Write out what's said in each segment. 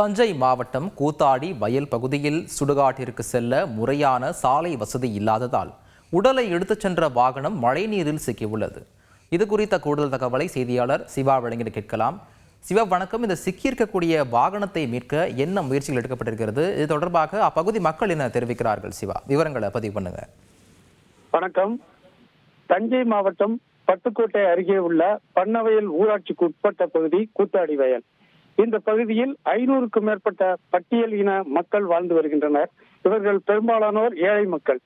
தஞ்சை மாவட்டம் கூத்தாடி வயல் பகுதியில் சுடுகாட்டிற்கு செல்ல முறையான சாலை வசதி இல்லாததால் உடலை எடுத்துச் சென்ற வாகனம் மழைநீரில் சிக்கியுள்ளது. இது குறித்த கூடுதல் தகவலை செய்தியாளர் சிவா வழங்கிட கேட்கலாம். சிவா வணக்கம். இந்த சிக்கியிருக்கக்கூடிய வாகனத்தை மீட்க என்ன முயற்சிகள் எடுக்கப்பட்டிருக்கிறது? இது தொடர்பாக அப்பகுதி மக்கள் என்ன தெரிவிக்கிறார்கள் சிவா? விவரங்களை பதிவு பண்ணுங்க. வணக்கம். தஞ்சை மாவட்டம் பட்டுக்கோட்டை அருகே உள்ள பண்ணவயல் ஊராட்சிக்கு உட்பட்ட பகுதி கூத்தாடி வயல். இந்த பகுதியில் ஐநூறுக்கும் மேற்பட்ட பட்டியல் இன மக்கள் வாழ்ந்து வருகின்றனர். இவர்கள் பெரும்பாலானோர் ஏழை மக்கள்.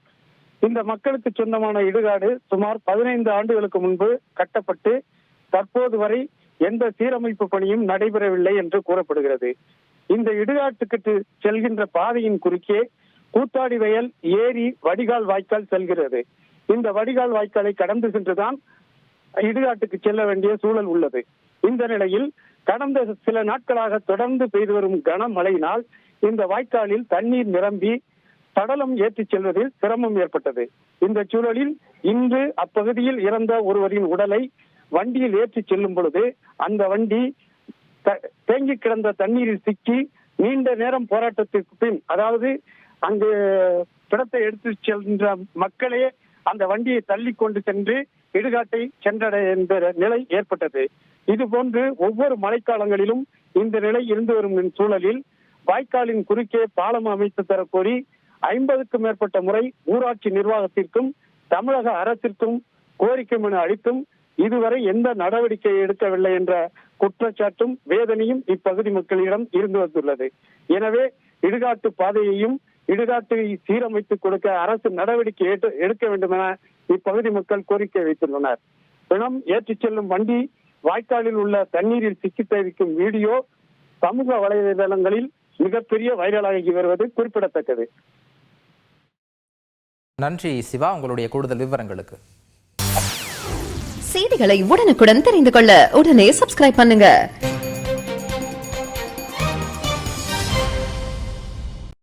இந்த மக்களுக்கு சொந்தமான இடுகாடு சுமார் பதினைந்து ஆண்டுகளுக்கு முன்பு கட்டப்பட்டு தற்போது வரை எந்த சீரமைப்பு பணியும் நடைபெறவில்லை என்று கூறப்படுகிறது. இந்த இடுகாட்டுக்கு செல்கின்ற பாதையின் குறுக்கே கூத்தாடி வயல் ஏரி வடிகால் வாய்க்கால் செல்கிறது. இந்த வடிகால் வாய்க்காலை கடந்து சென்றுதான் இடுகாட்டுக்கு செல்ல வேண்டிய சூழல் உள்ளது. இந்த நிலையில் கடந்த சில நாட்களாக தொடர்ந்து பெய்து வரும் கனமழையினால் இந்த வாய்க்காலில் தண்ணீர் நிரம்பி சடலம் ஏற்றிச் செல்வதில் சிரமம் ஏற்பட்டது. இந்த சூழலில் இன்று அப்பகுதியில் இறந்த ஒருவரின் உடலை வண்டியில் ஏற்றிச் செல்லும் பொழுது அந்த வண்டி த- தேங்கி கிடந்த தண்ணீரில் சிக்கி நீண்ட நேரம் போராட்டத்திற்கு பின் அதாவது அங்கு பிணத்தை எடுத்து சென்ற மக்களே அந்த வண்டியை தள்ளி கொண்டு சென்று இடுகாட்டை சென்றடைய என்ற நிலை ஏற்பட்டது. இது போன்று ஒவ்வொரு மழைக்காலங்களிலும் இந்த நிலை இருந்து வரும் சூழலில் வாய்க்காலின் குறுக்கே பாலம் அமைத்து தரக்கோரி ஐம்பதுக்கும் மேற்பட்ட முறை ஊராட்சி நிர்வாகத்திற்கும் தமிழக அரசிற்கும் கோரிக்கை மனு அளித்தும் இதுவரை எந்த நடவடிக்கை எடுக்கவில்லை என்ற குற்றச்சாட்டும் வேதனையும் இப்பகுதி மக்களிடம் இருந்து வந்துள்ளது. எனவே இடுகாட்டு பாதையையும் இடுகாட்டை சீரமைத்து கொடுக்க அரசு நடவடிக்கை எடுக்க வேண்டும் என இப்பகுதி மக்கள் கோரிக்கை வைத்துள்ளனர். பிணம் ஏற்றிச் செல்லும் வண்டி வாய்க்காலில் உள்ள தண்ணீரில் சிக்கி தவிக்கும் வீடியோ சமூக வலைதளங்களில் மிகப்பெரிய வைரலாகி வருவது குறிப்பிடத்தக்கது. நன்றி சிவா. உங்களுடைய கூடுதல் விவரங்களுக்கு. செய்திகளை உடனுக்குடன் தெரிந்து கொள்ள உடனே சப்ஸ்கிரைப் பண்ணுங்க.